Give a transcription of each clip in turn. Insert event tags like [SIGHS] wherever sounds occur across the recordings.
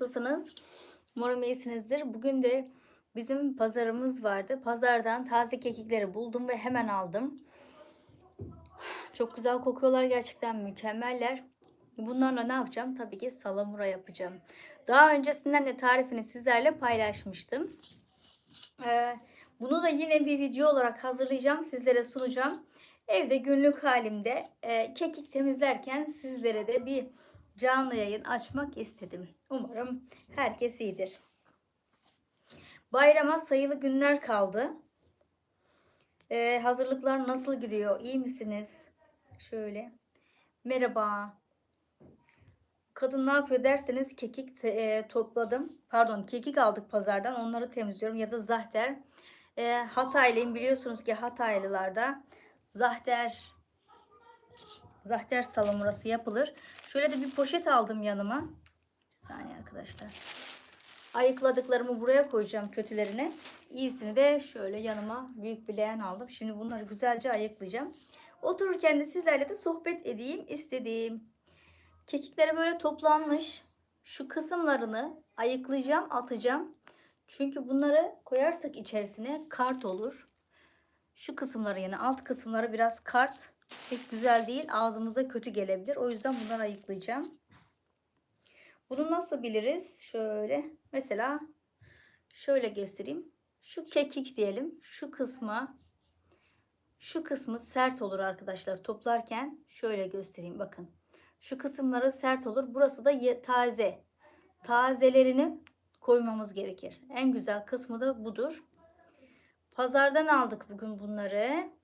Nasılsınız? Umarım iyisinizdir. Bugün de bizim pazarımız vardı. Pazardan taze kekikleri buldum ve hemen aldım. Çok güzel kokuyorlar gerçekten mükemmeller. Bunlarla ne yapacağım? Tabii ki salamura yapacağım. Daha öncesinden de tarifini sizlerle paylaşmıştım. Ee, bunu da yine bir video olarak hazırlayacağım. Sizlere sunacağım. Evde günlük halimde e, kekik temizlerken sizlere de bir canlı yayın açmak istedim. Umarım herkes iyidir. Bayrama sayılı günler kaldı. Ee, hazırlıklar nasıl gidiyor? İyi misiniz? Şöyle. Merhaba. Kadın ne yapıyor derseniz kekik e, topladım. Pardon kekik aldık pazardan. Onları temizliyorum. Ya da zahter. E, Hataylıyım. Biliyorsunuz ki Hataylılarda zahter zahter salamurası yapılır. Şöyle de bir poşet aldım yanıma. Bir saniye arkadaşlar. Ayıkladıklarımı buraya koyacağım kötülerini. İyisini de şöyle yanıma büyük bir leğen aldım. Şimdi bunları güzelce ayıklayacağım. Otururken de sizlerle de sohbet edeyim istedim. Kekikleri böyle toplanmış. Şu kısımlarını ayıklayacağım, atacağım. Çünkü bunları koyarsak içerisine kart olur. Şu kısımları yani alt kısımları biraz kart. Pek güzel değil. Ağzımıza kötü gelebilir. O yüzden bunları ayıklayacağım. Bunu nasıl biliriz? Şöyle. Mesela şöyle göstereyim. Şu kekik diyelim. Şu kısmı şu kısmı sert olur arkadaşlar. Toplarken şöyle göstereyim bakın. Şu kısımları sert olur. Burası da taze. Tazelerini koymamız gerekir. En güzel kısmı da budur. Pazardan aldık bugün bunları.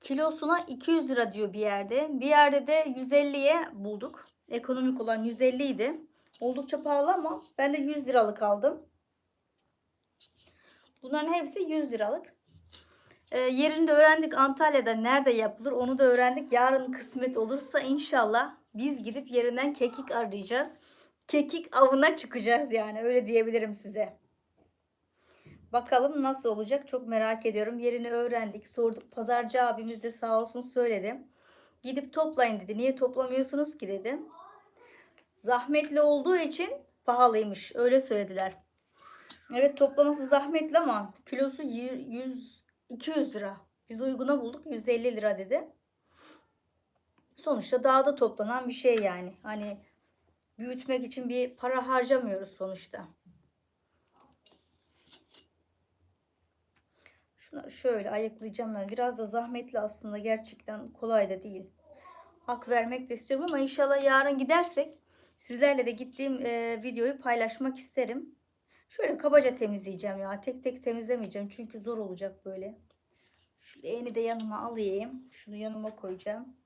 Kilosuna 200 lira diyor bir yerde. Bir yerde de 150'ye bulduk. Ekonomik olan 150 idi. Oldukça pahalı ama ben de 100 liralık aldım. Bunların hepsi 100 liralık. Ee, yerini de öğrendik Antalya'da nerede yapılır onu da öğrendik. Yarın kısmet olursa inşallah biz gidip yerinden kekik arayacağız. Kekik avına çıkacağız yani öyle diyebilirim size. Bakalım nasıl olacak çok merak ediyorum. Yerini öğrendik sorduk. Pazarcı abimiz de sağ olsun söyledi. Gidip toplayın dedi. Niye toplamıyorsunuz ki dedim. Zahmetli olduğu için pahalıymış. Öyle söylediler. Evet toplaması zahmetli ama kilosu 100 200 lira. Biz uyguna bulduk 150 lira dedi. Sonuçta dağda toplanan bir şey yani. Hani büyütmek için bir para harcamıyoruz sonuçta. Şunu şöyle ayıklayacağım ben. Biraz da zahmetli aslında gerçekten kolay da değil. Hak vermek de istiyorum ama inşallah yarın gidersek sizlerle de gittiğim e, videoyu paylaşmak isterim. Şöyle kabaca temizleyeceğim ya. Tek tek temizlemeyeceğim çünkü zor olacak böyle. Şu leğeni de yanıma alayım. Şunu yanıma koyacağım.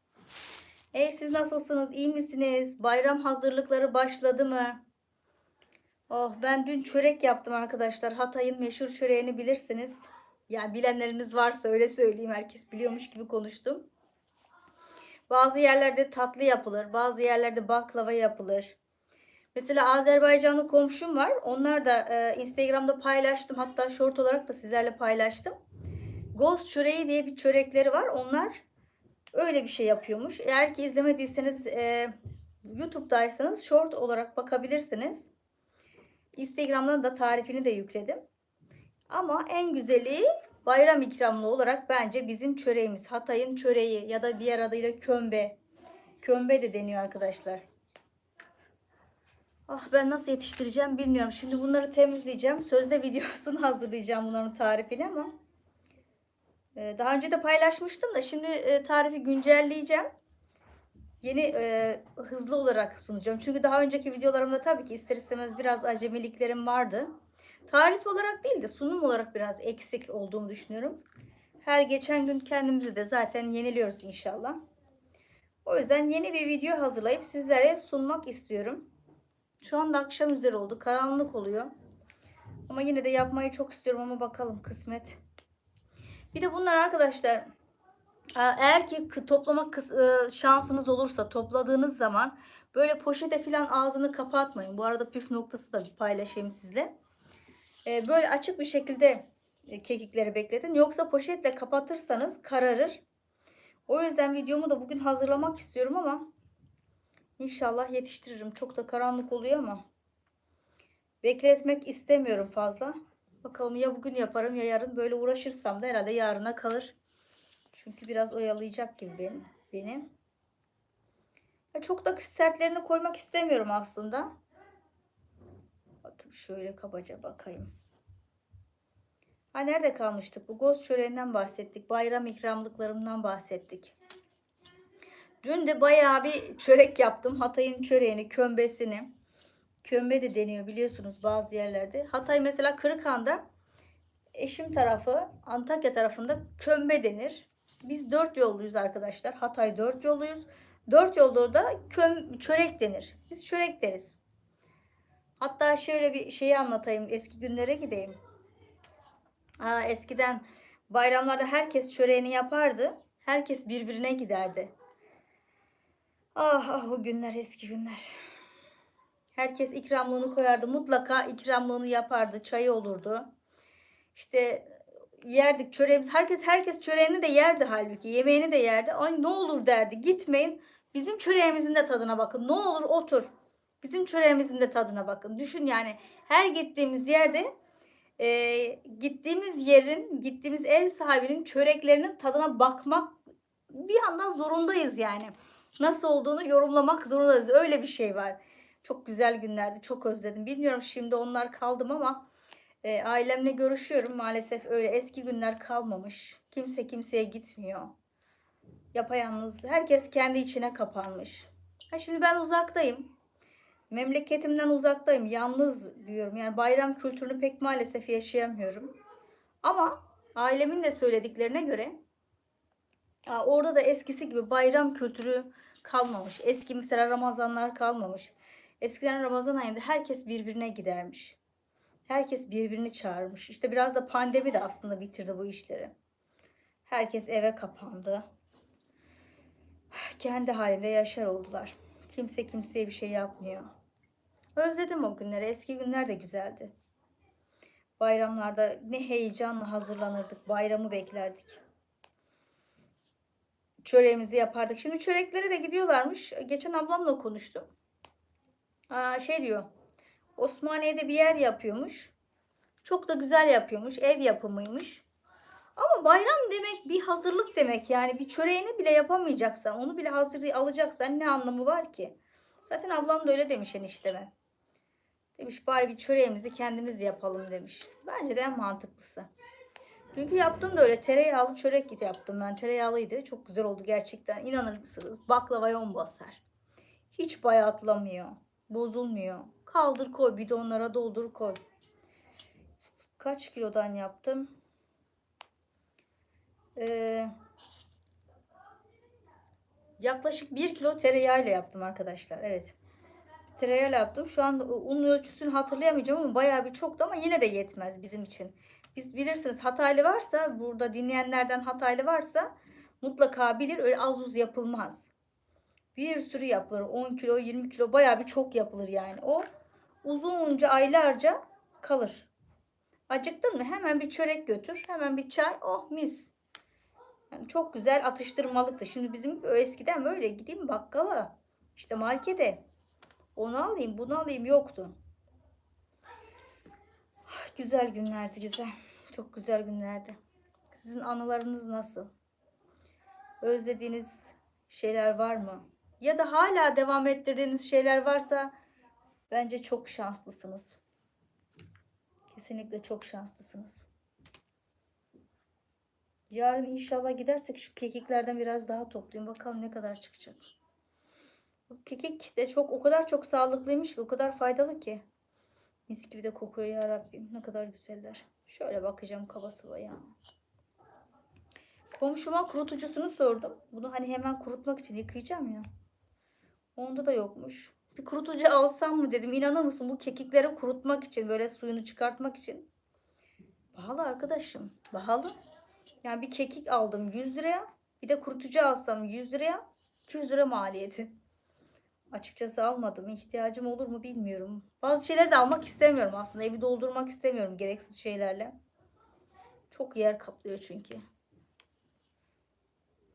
Ey siz nasılsınız? İyi misiniz? Bayram hazırlıkları başladı mı? Oh ben dün çörek yaptım arkadaşlar. Hatay'ın meşhur çöreğini bilirsiniz. Yani bilenleriniz varsa öyle söyleyeyim. Herkes biliyormuş gibi konuştum. Bazı yerlerde tatlı yapılır. Bazı yerlerde baklava yapılır. Mesela Azerbaycanlı komşum var. Onlar da e, Instagram'da paylaştım. Hatta short olarak da sizlerle paylaştım. Ghost çöreği diye bir çörekleri var. Onlar öyle bir şey yapıyormuş. Eğer ki izlemediyseniz e, YouTube'daysanız short olarak bakabilirsiniz. Instagram'dan da tarifini de yükledim. Ama en güzeli bayram ikramlı olarak bence bizim çöreğimiz. Hatay'ın çöreği ya da diğer adıyla kömbe. Kömbe de deniyor arkadaşlar. Ah ben nasıl yetiştireceğim bilmiyorum. Şimdi bunları temizleyeceğim. Sözde videosunu [LAUGHS] hazırlayacağım bunların tarifini ama. Ee, Daha önce de paylaşmıştım da şimdi e, tarifi güncelleyeceğim. Yeni e, hızlı olarak sunacağım. Çünkü daha önceki videolarımda tabii ki ister istemez biraz acemiliklerim vardı. Tarif olarak değil de sunum olarak biraz eksik olduğumu düşünüyorum. Her geçen gün kendimizi de zaten yeniliyoruz inşallah. O yüzden yeni bir video hazırlayıp sizlere sunmak istiyorum. Şu anda akşam üzeri oldu. Karanlık oluyor. Ama yine de yapmayı çok istiyorum ama bakalım kısmet. Bir de bunlar arkadaşlar eğer ki kıs- e, şansınız olursa topladığınız zaman böyle poşete falan ağzını kapatmayın. Bu arada püf noktası da bir paylaşayım sizle. E, Böyle açık bir şekilde e, kekikleri bekletin. Yoksa poşetle kapatırsanız kararır. O yüzden videomu da bugün hazırlamak istiyorum ama inşallah yetiştiririm. Çok da karanlık oluyor ama Bekletmek istemiyorum fazla. Bakalım ya bugün yaparım ya yarın. Böyle uğraşırsam da herhalde yarına kalır. Çünkü biraz oyalayacak gibi beni. beni. Ya çok da sertlerini koymak istemiyorum aslında. Şöyle kabaca bakayım. Ha nerede kalmıştık? Bu goz çöreğinden bahsettik. Bayram ikramlıklarımdan bahsettik. Dün de bayağı bir çörek yaptım. Hatay'ın çöreğini, kömbesini. Kömbe de deniyor biliyorsunuz bazı yerlerde. Hatay mesela Kırıkhan'da eşim tarafı Antakya tarafında kömbe denir. Biz dört yolluyuz arkadaşlar. Hatay dört yolluyuz. Dört yolda da köm, çörek denir. Biz çörek deriz. Hatta şöyle bir şeyi anlatayım. Eski günlere gideyim. Aa, eskiden bayramlarda herkes çöreğini yapardı. Herkes birbirine giderdi. Ah ah o günler eski günler. Herkes ikramlığını koyardı. Mutlaka ikramlığını yapardı. Çayı olurdu. İşte yerdik çöreğimiz. Herkes herkes çöreğini de yerdi halbuki. Yemeğini de yerdi. Ay ne olur derdi. Gitmeyin. Bizim çöreğimizin de tadına bakın. Ne olur otur. Bizim çöreğimizin de tadına bakın. Düşün yani her gittiğimiz yerde e, gittiğimiz yerin, gittiğimiz ev sahibinin çöreklerinin tadına bakmak bir yandan zorundayız yani. Nasıl olduğunu yorumlamak zorundayız. Öyle bir şey var. Çok güzel günlerdi. Çok özledim. Bilmiyorum şimdi onlar kaldım ama e, ailemle görüşüyorum. Maalesef öyle eski günler kalmamış. Kimse kimseye gitmiyor. Yapayalnız. Herkes kendi içine kapanmış. Ha şimdi ben uzaktayım. Memleketimden uzaktayım. Yalnız büyüyorum. Yani bayram kültürünü pek maalesef yaşayamıyorum. Ama ailemin de söylediklerine göre orada da eskisi gibi bayram kültürü kalmamış. Eski mesela Ramazanlar kalmamış. Eskiden Ramazan ayında herkes birbirine gidermiş. Herkes birbirini çağırmış. İşte biraz da pandemi de aslında bitirdi bu işleri. Herkes eve kapandı. Kendi halinde yaşar oldular. Kimse kimseye bir şey yapmıyor. Özledim o günleri. Eski günler de güzeldi. Bayramlarda ne heyecanla hazırlanırdık. Bayramı beklerdik. Çöreğimizi yapardık. Şimdi çöreklere de gidiyorlarmış. Geçen ablamla konuştum. Aa, şey diyor. Osmaniye'de bir yer yapıyormuş. Çok da güzel yapıyormuş. Ev yapımıymış. Ama bayram demek bir hazırlık demek. Yani bir çöreğini bile yapamayacaksan, onu bile hazır alacaksan ne anlamı var ki? Zaten ablam da öyle demiş enişteme. Demiş bari bir çöreğimizi kendimiz yapalım demiş. Bence de en mantıklısı. Dünkü yaptığım da öyle tereyağlı çörek yaptım ben. Tereyağlıydı. Çok güzel oldu gerçekten. İnanır mısınız? Baklavaya on basar. Hiç bayatlamıyor. Bozulmuyor. Kaldır koy bidonlara doldur koy. Kaç kilodan yaptım? Ee, yaklaşık 1 kilo tereyağıyla yaptım arkadaşlar. Evet. Tereyağıyla yaptım. Şu an un ölçüsünü hatırlayamayacağım ama bayağı bir çoktu ama yine de yetmez bizim için. Biz bilirsiniz Hataylı varsa burada dinleyenlerden Hataylı varsa mutlaka bilir öyle az uz yapılmaz. Bir sürü yapılır. 10 kilo 20 kilo bayağı bir çok yapılır yani. O uzunca aylarca kalır. Acıktın mı hemen bir çörek götür. Hemen bir çay. Oh mis. Yani çok güzel atıştırmalıktı. Şimdi bizim eskiden böyle gideyim bakkala. işte markete. Onu alayım bunu alayım yoktu. Güzel günlerdi güzel. Çok güzel günlerdi. Sizin anılarınız nasıl? Özlediğiniz şeyler var mı? Ya da hala devam ettirdiğiniz şeyler varsa bence çok şanslısınız. Kesinlikle çok şanslısınız. Yarın inşallah gidersek şu kekiklerden biraz daha toplayayım. Bakalım ne kadar çıkacak. Kekik de çok o kadar çok sağlıklıymış ki o kadar faydalı ki. Mis gibi de kokuyor ya Rabbim. Ne kadar güzeller. Şöyle bakacağım kaba sıva ya. Komşuma kurutucusunu sordum. Bunu hani hemen kurutmak için yıkayacağım ya. Onda da yokmuş. Bir kurutucu alsam mı dedim. İnanır mısın bu kekikleri kurutmak için böyle suyunu çıkartmak için. Pahalı arkadaşım. Pahalı. Yani bir kekik aldım 100 liraya. Bir de kurutucu alsam 100 liraya. 200 lira maliyeti. Açıkçası almadım. İhtiyacım olur mu bilmiyorum. Bazı şeyleri de almak istemiyorum aslında. Evi doldurmak istemiyorum gereksiz şeylerle. Çok yer kaplıyor çünkü.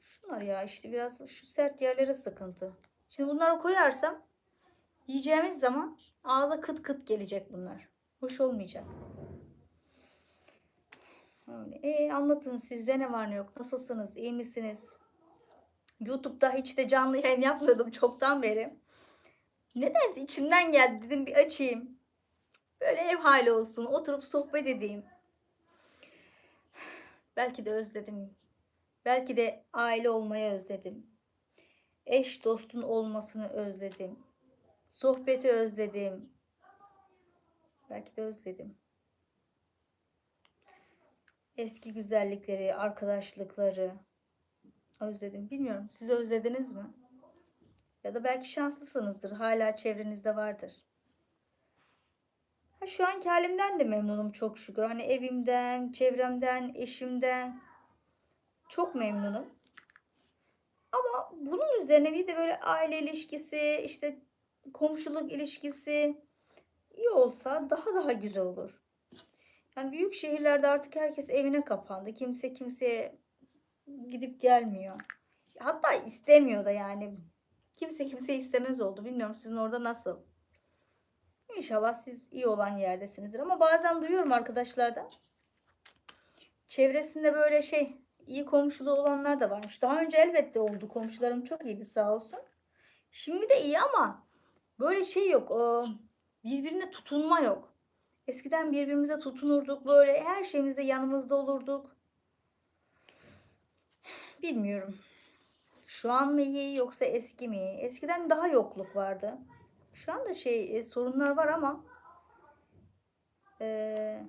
Şunlar ya işte biraz şu sert yerlere sıkıntı. Şimdi bunları koyarsam yiyeceğimiz zaman ağza kıt kıt gelecek bunlar. Hoş olmayacak. Öyle. E, anlatın sizde ne var ne yok? Nasılsınız? İyi misiniz? YouTube'da hiç de canlı yayın yapmıyordum çoktan beri. Nedense içimden geldi dedim bir açayım. Böyle ev hali olsun. Oturup sohbet edeyim. Belki de özledim. Belki de aile olmayı özledim. Eş dostun olmasını özledim. Sohbeti özledim. Belki de özledim. Eski güzellikleri, arkadaşlıkları özledim. Bilmiyorum. Siz özlediniz mi? Ya da belki şanslısınızdır. Hala çevrenizde vardır. Ha, şu anki halimden de memnunum çok şükür. Hani evimden, çevremden, eşimden çok memnunum. Ama bunun üzerine bir de böyle aile ilişkisi, işte komşuluk ilişkisi iyi olsa daha daha güzel olur. Yani büyük şehirlerde artık herkes evine kapandı. Kimse kimseye gidip gelmiyor. Hatta istemiyor da yani. Kimse kimse istemez oldu. Bilmiyorum sizin orada nasıl. İnşallah siz iyi olan yerdesinizdir. Ama bazen duyuyorum arkadaşlardan. Çevresinde böyle şey iyi komşuluğu olanlar da varmış. Daha önce elbette oldu. Komşularım çok iyiydi sağ olsun. Şimdi de iyi ama böyle şey yok. o Birbirine tutunma yok. Eskiden birbirimize tutunurduk. Böyle her şeyimizde yanımızda olurduk. Bilmiyorum. Şu an mı iyi yoksa eski mi? Eskiden daha yokluk vardı. Şu anda şey e, sorunlar var ama e,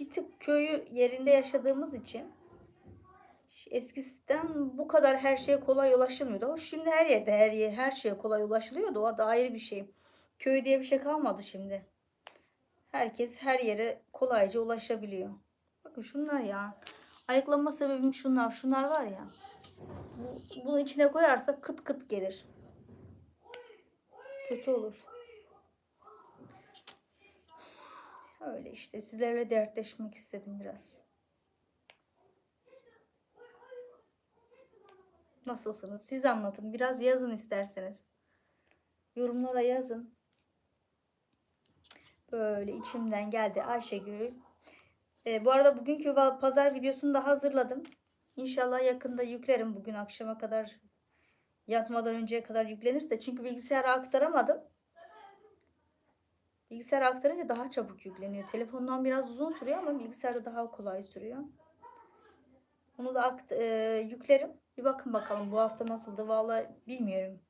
bir tık köyü yerinde yaşadığımız için eskisinden bu kadar her şeye kolay ulaşılmıyordu. Şimdi her yerde her yer, her şeye kolay ulaşılıyordu. O da ayrı bir şey. Köy diye bir şey kalmadı şimdi. Herkes her yere kolayca ulaşabiliyor. Bakın şunlar ya. Ayıklanma sebebim şunlar. Şunlar var ya. Bu, bunu içine koyarsak kıt kıt gelir. Kötü olur. Öyle işte sizlerle dertleşmek istedim biraz. Nasılsınız? Siz anlatın. Biraz yazın isterseniz. Yorumlara yazın. Böyle içimden geldi Ayşegül. Ee, bu arada bugünkü pazar videosunu da hazırladım. İnşallah yakında yüklerim bugün akşama kadar yatmadan önceye kadar yüklenirse. Çünkü bilgisayara aktaramadım. Bilgisayara aktarınca daha çabuk yükleniyor. Telefondan biraz uzun sürüyor ama bilgisayarda daha kolay sürüyor. Onu da akt e, yüklerim. Bir bakın bakalım bu hafta nasıldı. Vallahi bilmiyorum.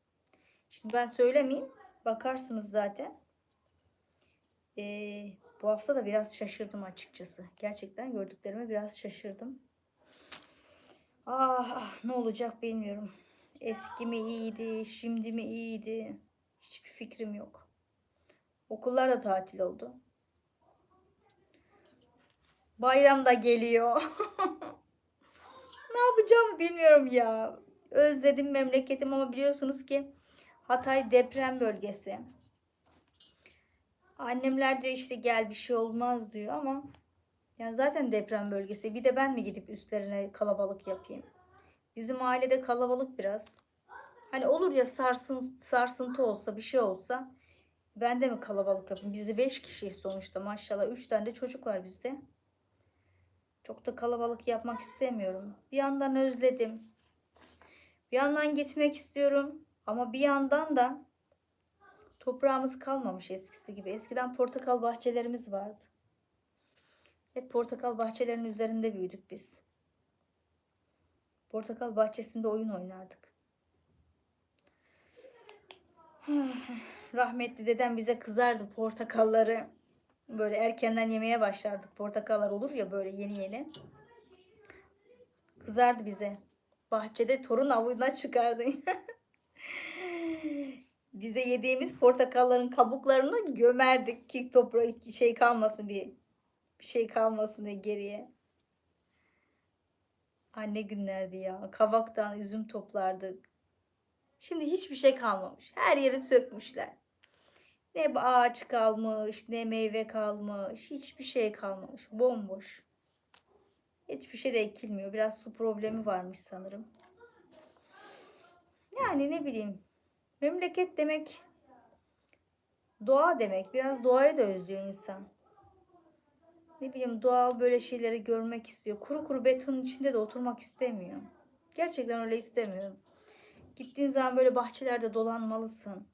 Şimdi ben söylemeyeyim. Bakarsınız zaten. E, bu hafta da biraz şaşırdım açıkçası. Gerçekten gördüklerime biraz şaşırdım. Ah, ah ne olacak bilmiyorum. Eski mi iyiydi, şimdi mi iyiydi? Hiçbir fikrim yok. Okullar da tatil oldu. Bayram da geliyor. [LAUGHS] ne yapacağımı bilmiyorum ya. Özledim memleketim ama biliyorsunuz ki Hatay deprem bölgesi. Annemler diyor işte gel bir şey olmaz diyor ama yani zaten deprem bölgesi. Bir de ben mi gidip üstlerine kalabalık yapayım? Bizim ailede kalabalık biraz. Hani olur ya sarsın, sarsıntı olsa bir şey olsa ben de mi kalabalık yapayım? Bizde 5 kişiyiz sonuçta maşallah. 3 tane de çocuk var bizde. Çok da kalabalık yapmak istemiyorum. Bir yandan özledim. Bir yandan gitmek istiyorum. Ama bir yandan da toprağımız kalmamış eskisi gibi. Eskiden portakal bahçelerimiz vardı. Hep portakal bahçelerinin üzerinde büyüdük biz. Portakal bahçesinde oyun oynardık. [SIGHS] Rahmetli dedem bize kızardı portakalları. Böyle erkenden yemeye başlardık. Portakallar olur ya böyle yeni yeni. Kızardı bize. Bahçede torun avına çıkardı. [LAUGHS] bize yediğimiz portakalların kabuklarını gömerdik ki toprağı şey kalmasın bir bir şey kalmasın diye geriye. Anne günlerdi ya. Kavaktan üzüm toplardık. Şimdi hiçbir şey kalmamış. Her yeri sökmüşler. Ne ağaç kalmış, ne meyve kalmış. Hiçbir şey kalmamış. Bomboş. Hiçbir şey de ekilmiyor. Biraz su problemi varmış sanırım. Yani ne bileyim. Memleket demek doğa demek. Biraz doğayı da özlüyor insan. ne bileyim doğal böyle şeyleri görmek istiyor. Kuru kuru betonun içinde de oturmak istemiyor. Gerçekten öyle istemiyorum. Gittiğin zaman böyle bahçelerde dolanmalısın.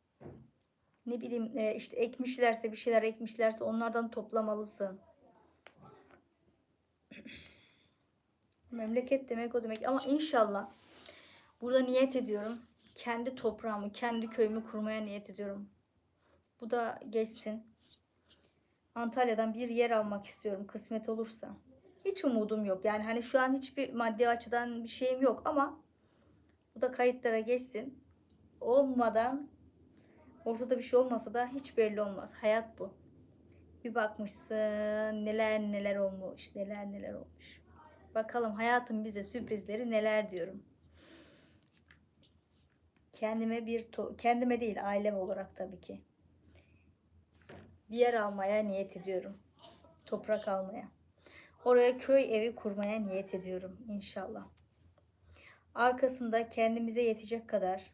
Ne bileyim e, işte ekmişlerse bir şeyler ekmişlerse onlardan toplamalısın. Memleket demek o demek ama inşallah burada niyet ediyorum. Kendi toprağımı, kendi köyümü kurmaya niyet ediyorum. Bu da geçsin. Antalya'dan bir yer almak istiyorum kısmet olursa. Hiç umudum yok. Yani hani şu an hiçbir maddi açıdan bir şeyim yok ama bu da kayıtlara geçsin. Olmadan ortada bir şey olmasa da hiç belli olmaz. Hayat bu. Bir bakmışsın neler neler olmuş, neler neler olmuş. Bakalım hayatın bize sürprizleri neler diyorum. Kendime bir to- kendime değil ailem olarak tabii ki. Bir yer almaya niyet ediyorum. Toprak almaya. Oraya köy evi kurmaya niyet ediyorum inşallah. Arkasında kendimize yetecek kadar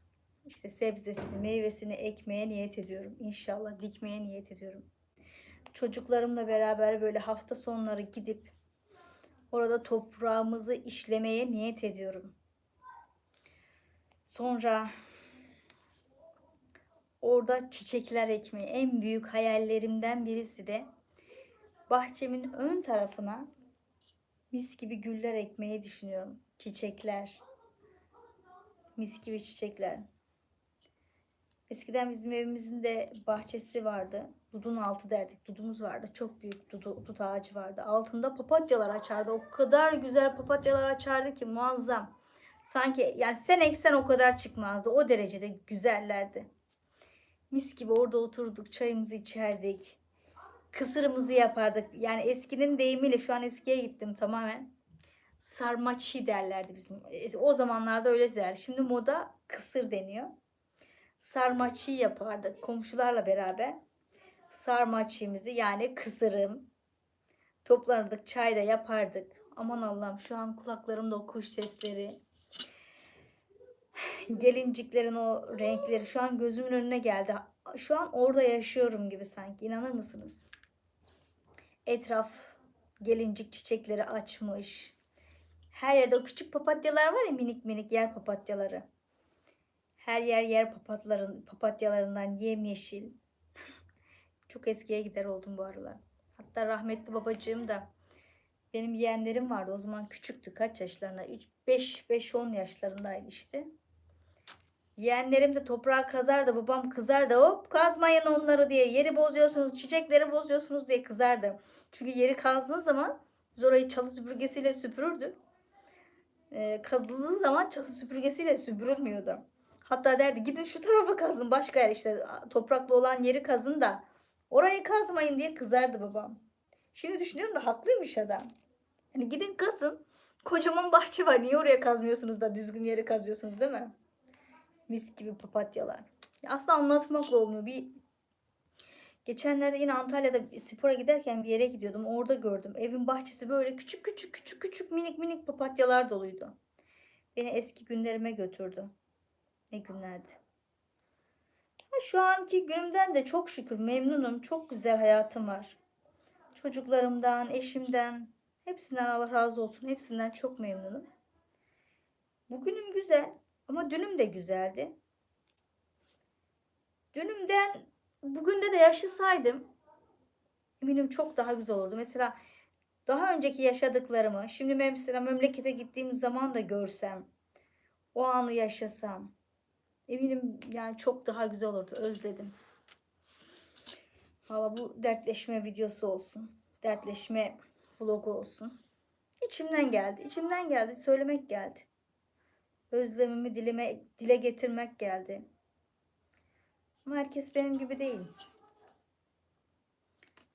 işte sebzesini, meyvesini ekmeye niyet ediyorum. İnşallah dikmeye niyet ediyorum. Çocuklarımla beraber böyle hafta sonları gidip orada toprağımızı işlemeye niyet ediyorum. Sonra orada çiçekler ekmeyi en büyük hayallerimden birisi de bahçemin ön tarafına mis gibi güller ekmeyi düşünüyorum. Çiçekler. Mis gibi çiçekler. Eskiden bizim evimizin de bahçesi vardı. Dudun altı derdik. Dudumuz vardı. Çok büyük dudu, dut ağacı vardı. Altında papatyalar açardı. O kadar güzel papatyalar açardı ki muazzam. Sanki yani sen eksen o kadar çıkmazdı. O derecede güzellerdi. Mis gibi orada oturduk, çayımızı içerdik. Kısırımızı yapardık. Yani eskinin deyimiyle şu an eskiye gittim tamamen. Sarmaçı derlerdi bizim. O zamanlarda öyle der. Şimdi moda kısır deniyor. Sarmaçı yapardık komşularla beraber. Sarmaçımızı yani kısırım. Toplanırdık, çay da yapardık. Aman Allah'ım şu an kulaklarımda o kuş sesleri. [LAUGHS] Gelinciklerin o renkleri şu an gözümün önüne geldi. Şu an orada yaşıyorum gibi sanki. İnanır mısınız? Etraf gelincik çiçekleri açmış. Her yerde o küçük papatyalar var ya minik minik yer papatyaları. Her yer yer papatların, papatyalarından yemyeşil. [LAUGHS] Çok eskiye gider oldum bu aralar. Hatta rahmetli babacığım da benim yeğenlerim vardı. O zaman küçüktü. Kaç yaşlarında? 5 5 10 yaşlarındaydı işte. Yeğenlerim de toprağı kazar da babam kızar da hop kazmayın onları diye yeri bozuyorsunuz çiçekleri bozuyorsunuz diye kızardı. Çünkü yeri kazdığın zaman biz orayı çalı süpürgesiyle süpürürdük. Ee, kazıldığı zaman çalı süpürgesiyle süpürülmüyordu. Hatta derdi gidin şu tarafa kazın başka yer işte topraklı olan yeri kazın da orayı kazmayın diye kızardı babam. Şimdi düşünüyorum da haklıymış adam. Hani gidin kazın. Kocaman bahçe var. Niye oraya kazmıyorsunuz da düzgün yeri kazıyorsunuz değil mi? Mis gibi papatyalar. Ya Aslında anlatmakla olmuyor. Bir geçenlerde yine Antalya'da spora giderken bir yere gidiyordum. Orada gördüm. Evin bahçesi böyle küçük küçük küçük küçük minik minik papatyalar doluydu. Beni eski günlerime götürdü. Ne günlerdi. Ha, Şu anki günümden de çok şükür memnunum. Çok güzel hayatım var. Çocuklarımdan, eşimden, hepsinden Allah razı olsun. Hepsinden çok memnunum. Bugünüm güzel ama dünüm de güzeldi. Dünümden bugünde de yaşasaydım eminim çok daha güzel olurdu. Mesela daha önceki yaşadıklarımı şimdi mesela memlekete gittiğim zaman da görsem o anı yaşasam eminim yani çok daha güzel olurdu. Özledim. Valla bu dertleşme videosu olsun. Dertleşme vlogu olsun. İçimden geldi. içimden geldi. Söylemek geldi. Özlemimi dilime dile getirmek geldi. Ama herkes benim gibi değil.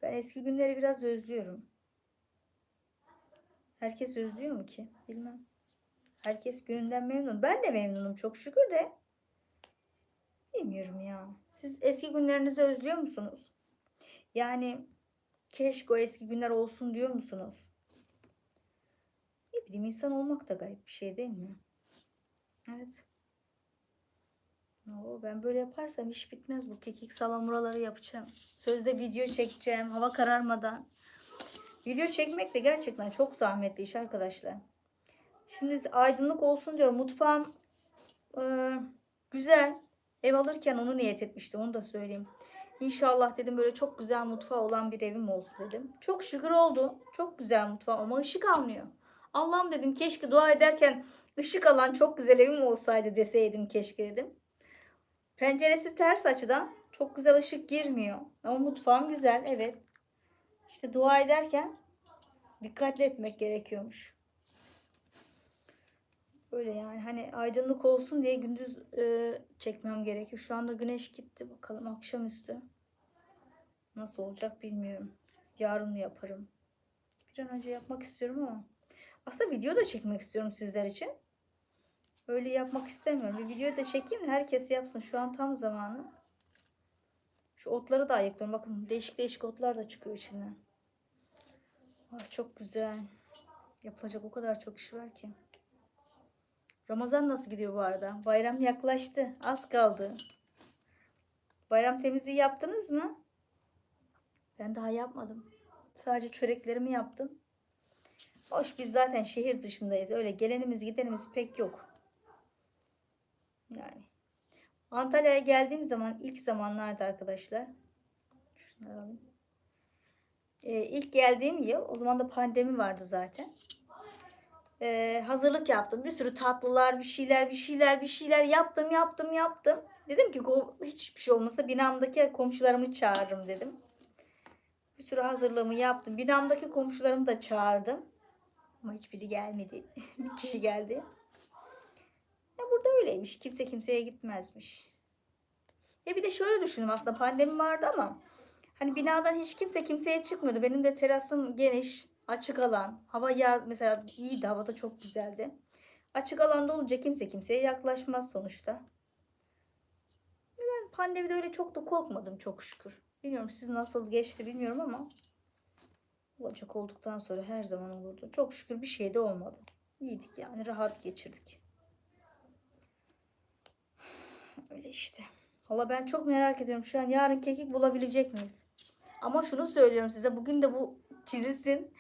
Ben eski günleri biraz özlüyorum. Herkes özlüyor mu ki? Bilmem. Herkes gününden memnun. Ben de memnunum çok şükür de. Bilmiyorum ya. Siz eski günlerinizi özlüyor musunuz? Yani keşke o eski günler olsun diyor musunuz? Ne bileyim insan olmak da garip bir şey değil mi? Evet. Oo, ben böyle yaparsam iş bitmez bu kekik salamuraları yapacağım. Sözde video çekeceğim hava kararmadan. Video çekmek de gerçekten çok zahmetli iş arkadaşlar. Şimdi aydınlık olsun diyorum. Mutfağım e, güzel. Ev alırken onu niyet etmiştim. Onu da söyleyeyim. İnşallah dedim böyle çok güzel mutfağı olan bir evim olsun dedim. Çok şükür oldu. Çok güzel mutfağı ama ışık almıyor. Allah'ım dedim keşke dua ederken ışık alan çok güzel evim olsaydı deseydim keşke dedim. Penceresi ters açıdan çok güzel ışık girmiyor. Ama mutfağım güzel evet. İşte dua ederken dikkatli etmek gerekiyormuş. Böyle yani hani aydınlık olsun diye gündüz e, çekmem gerekiyor. Şu anda güneş gitti. Bakalım akşamüstü nasıl olacak bilmiyorum. Yarın mı yaparım? Bir an önce yapmak istiyorum ama aslında video da çekmek istiyorum sizler için. Öyle yapmak istemiyorum. Bir video da çekeyim de herkes yapsın. Şu an tam zamanı. Şu otları da ayıklıyorum. Bakın değişik değişik otlar da çıkıyor içinden. Ah çok güzel. Yapılacak o kadar çok iş var ki. Ramazan nasıl gidiyor bu arada? Bayram yaklaştı. Az kaldı. Bayram temizliği yaptınız mı? Ben daha yapmadım. Sadece çöreklerimi yaptım. Hoş biz zaten şehir dışındayız. Öyle gelenimiz gidenimiz pek yok. Yani. Antalya'ya geldiğim zaman ilk zamanlarda arkadaşlar. Şunları alayım. Ee, ilk geldiğim yıl o zaman da pandemi vardı zaten. Ee, hazırlık yaptım. Bir sürü tatlılar, bir şeyler, bir şeyler, bir şeyler yaptım, yaptım, yaptım. Dedim ki "Ko- hiçbir şey olmasa binamdaki komşularımı çağırırım dedim. Bir sürü hazırlığımı yaptım. Binamdaki komşularımı da çağırdım. Ama hiçbiri gelmedi. [LAUGHS] bir kişi geldi. Ya burada öyleymiş. Kimse kimseye gitmezmiş. Ya bir de şöyle düşündüm aslında pandemi vardı ama hani binadan hiç kimse kimseye çıkmıyordu. Benim de terasım geniş, açık alan. Hava ya mesela iyiydi, hava da çok güzeldi. Açık alanda olunca kimse kimseye yaklaşmaz sonuçta. Ben pandemide öyle çok da korkmadım çok şükür. Bilmiyorum siz nasıl geçti bilmiyorum ama olacak olduktan sonra her zaman olurdu. Çok şükür bir şey de olmadı. İyiydik yani rahat geçirdik. Öyle işte. Valla ben çok merak ediyorum şu an yarın kekik bulabilecek miyiz? Ama şunu söylüyorum size bugün de bu çizilsin.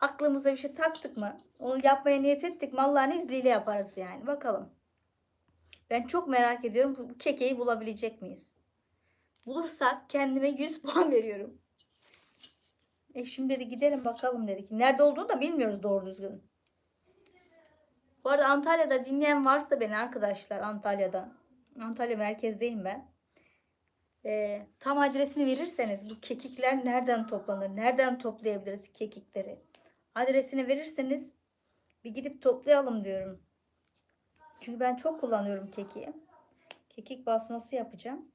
Aklımıza bir şey taktık mı? Onu yapmaya niyet ettik mi Allah'ın izniyle yaparız yani. Bakalım. Ben çok merak ediyorum bu kekeyi bulabilecek miyiz? Bulursak kendime 100 [LAUGHS] puan veriyorum. Eşim dedi gidelim bakalım dedik. Nerede olduğunu da bilmiyoruz doğru düzgün. Bu arada Antalya'da dinleyen varsa beni arkadaşlar Antalya'dan. Antalya merkezdeyim ben. Ee, tam adresini verirseniz bu kekikler nereden toplanır? Nereden toplayabiliriz kekikleri? Adresini verirseniz bir gidip toplayalım diyorum. Çünkü ben çok kullanıyorum kekiği. Kekik basması yapacağım.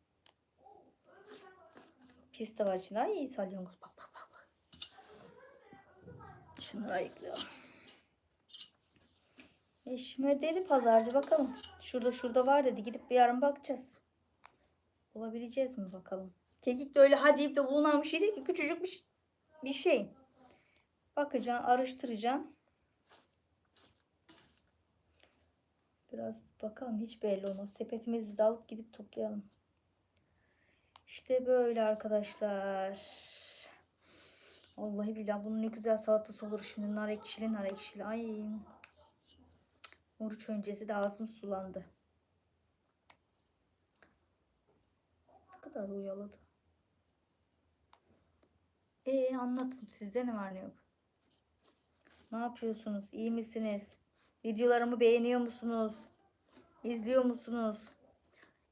Pis de var içinde. Ay salyangoz bak bak bak. bak. Şunları ayıklayalım. Eşime deli pazarcı bakalım. Şurada şurada var dedi. Gidip bir yarın bakacağız. Bulabileceğiz mi bakalım. Kekik de öyle hadi deyip de bulunan bir şey değil ki. Küçücük bir, şey- bir şey. Bakacağım, araştıracağım. Biraz bakalım hiç belli olmaz. Sepetimizi de alıp gidip toplayalım. İşte böyle arkadaşlar. Vallahi billahi bunun ne güzel salatası olur şimdi. Nar ekşili nar ekşili. Ay. Oruç öncesi de ağzım sulandı. Ne kadar uyaladı. Ee anlatın sizde ne var ne yok? Ne yapıyorsunuz? İyi misiniz? Videolarımı beğeniyor musunuz? İzliyor musunuz?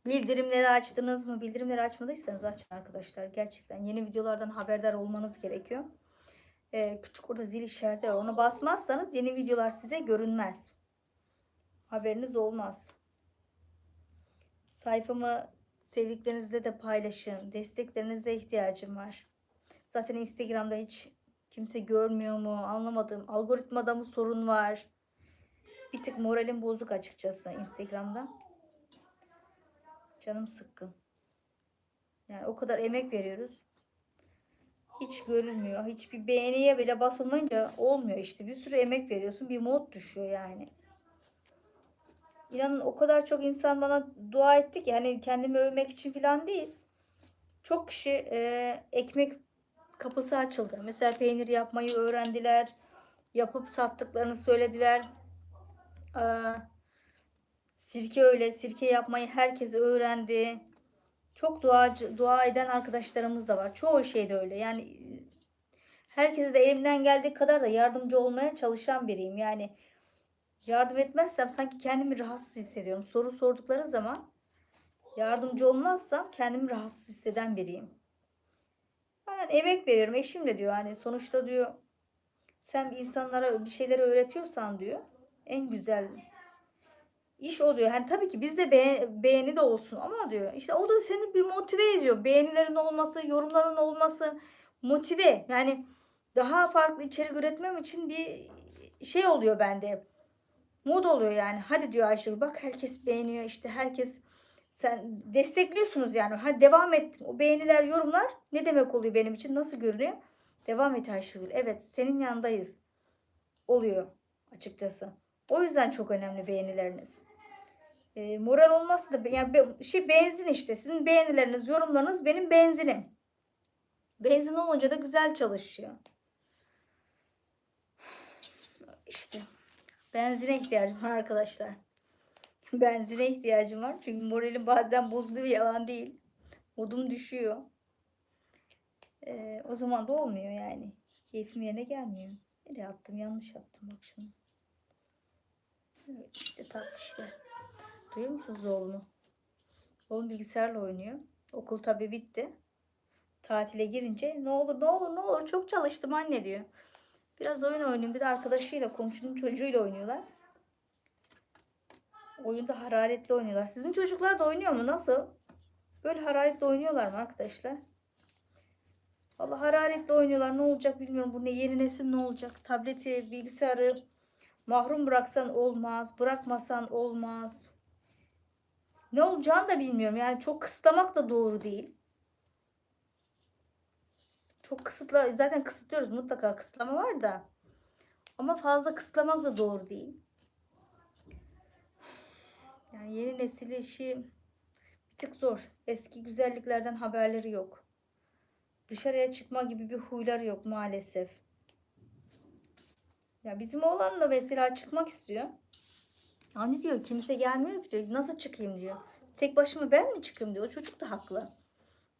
Bildirimleri açtınız mı? Bildirimleri açmadıysanız açın arkadaşlar. Gerçekten yeni videolardan haberdar olmanız gerekiyor. Ee, küçük orada zil işareti var. Ona basmazsanız yeni videolar size görünmez. Haberiniz olmaz. Sayfamı sevdiklerinizle de paylaşın. Desteklerinize ihtiyacım var. Zaten Instagram'da hiç kimse görmüyor mu anlamadım. Algoritmada mı sorun var? Bir tık moralim bozuk açıkçası Instagram'da. Canım sıkkın. Yani o kadar emek veriyoruz. Hiç görülmüyor. Hiçbir beğeniye bile basılmayınca olmuyor işte. Bir sürü emek veriyorsun. Bir mod düşüyor yani. İnanın o kadar çok insan bana dua etti ki hani kendimi övmek için falan değil. Çok kişi e, ekmek kapısı açıldı. Mesela peynir yapmayı öğrendiler. Yapıp sattıklarını söylediler. Aa, sirke öyle. Sirke yapmayı herkes öğrendi. Çok duacı, dua eden arkadaşlarımız da var. Çoğu şeyde öyle. Yani herkese de elimden geldiği kadar da yardımcı olmaya çalışan biriyim. Yani yardım etmezsem sanki kendimi rahatsız hissediyorum. Soru sordukları zaman yardımcı olmazsam kendimi rahatsız hisseden biriyim. Ben emek veriyorum. Eşim de diyor hani sonuçta diyor sen insanlara bir şeyleri öğretiyorsan diyor en güzel iş o diyor. Hani tabii ki bizde be- beğeni de olsun ama diyor işte o da seni bir motive ediyor. Beğenilerin olması, yorumların olması motive. Yani daha farklı içerik üretmem için bir şey oluyor bende. Mod oluyor yani. Hadi diyor Ayşegül bak herkes beğeniyor işte herkes sen destekliyorsunuz yani. Hadi devam et. O beğeniler, yorumlar ne demek oluyor benim için? Nasıl görünüyor? Devam et Ayşegül. Evet senin yanındayız. Oluyor açıkçası. O yüzden çok önemli beğenileriniz. E, moral olmazsa da yani be- şey benzin işte. Sizin beğenileriniz, yorumlarınız benim benzinim. Benzin olunca da güzel çalışıyor. İşte benzine ihtiyacım var arkadaşlar. Benzine ihtiyacım var. Çünkü moralim bazen bozuluyor yalan değil. Modum düşüyor. Ee, o zaman da olmuyor yani. Keyfim yerine gelmiyor. Nereye attım? Yanlış attım bak şunu. Evet işte tatlı işte. Duyuyor musunuz oğlumu? Oğlum bilgisayarla oynuyor. Okul tabii bitti. Tatile girince ne olur ne olur ne olur çok çalıştım anne diyor. Biraz oyun oynayayım. Bir de arkadaşıyla komşunun çocuğuyla oynuyorlar. Oyunda hararetli oynuyorlar. Sizin çocuklar da oynuyor mu? Nasıl? Böyle hararetli oynuyorlar mı arkadaşlar? Valla hararetli oynuyorlar. Ne olacak bilmiyorum. Bu ne yeni nesil ne olacak? Tableti, bilgisayarı mahrum bıraksan olmaz. Bırakmasan olmaz. Ne olacağını da bilmiyorum. Yani çok kısıtlamak da doğru değil. Çok kısıtla zaten kısıtlıyoruz mutlaka kısıtlama var da. Ama fazla kısıtlamak da doğru değil. Yani yeni nesil işi bir tık zor. Eski güzelliklerden haberleri yok. Dışarıya çıkma gibi bir huyları yok maalesef. Ya bizim oğlan da mesela çıkmak istiyor. Anne diyor kimse gelmiyor ki diyor. Nasıl çıkayım diyor. Tek başıma ben mi çıkayım diyor. O çocuk da haklı.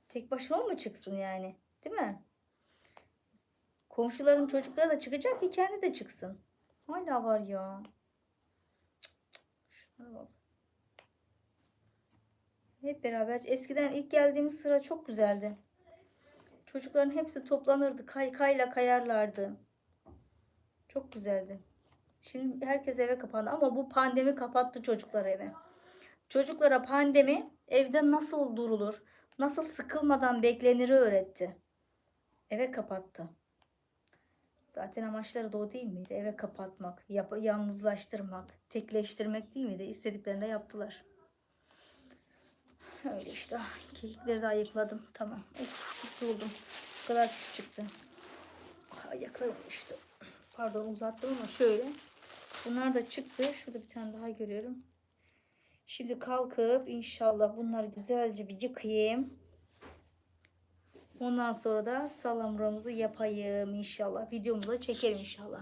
Tek başıma mı çıksın yani? Değil mi? Komşuların çocukları da çıkacak ki kendi de çıksın. Hala var ya. Hep beraber. Eskiden ilk geldiğimiz sıra çok güzeldi. Çocukların hepsi toplanırdı. Kay kayla kayarlardı. Çok güzeldi. Şimdi herkes eve kapandı ama bu pandemi kapattı çocuklar eve. Çocuklara pandemi evde nasıl durulur, nasıl sıkılmadan beklenir öğretti. Eve kapattı. Zaten amaçları da o değil miydi? Eve kapatmak, yap yalnızlaştırmak, tekleştirmek değil miydi? İstediklerini de yaptılar. Öyle işte. Ah, Kekikleri de ayıkladım. Tamam. Of, yoruldum. Bu kadar pis çıktı. Ah, Ayaklarım uyuştu. Pardon uzattım ama şöyle. Bunlar da çıktı. Şurada bir tane daha görüyorum. Şimdi kalkıp inşallah bunları güzelce bir yıkayayım. Ondan sonra da salamurumuzu yapayım inşallah. Videomuzu da çekerim inşallah.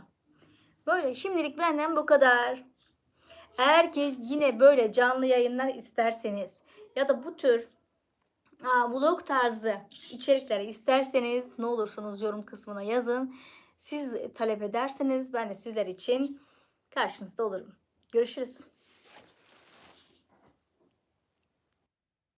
Böyle şimdilik benden bu kadar. Eğer ki yine böyle canlı yayınlar isterseniz ya da bu tür aa, vlog tarzı içerikleri isterseniz ne olursunuz yorum kısmına yazın. Siz talep ederseniz ben de sizler için karşınızda olurum. Görüşürüz.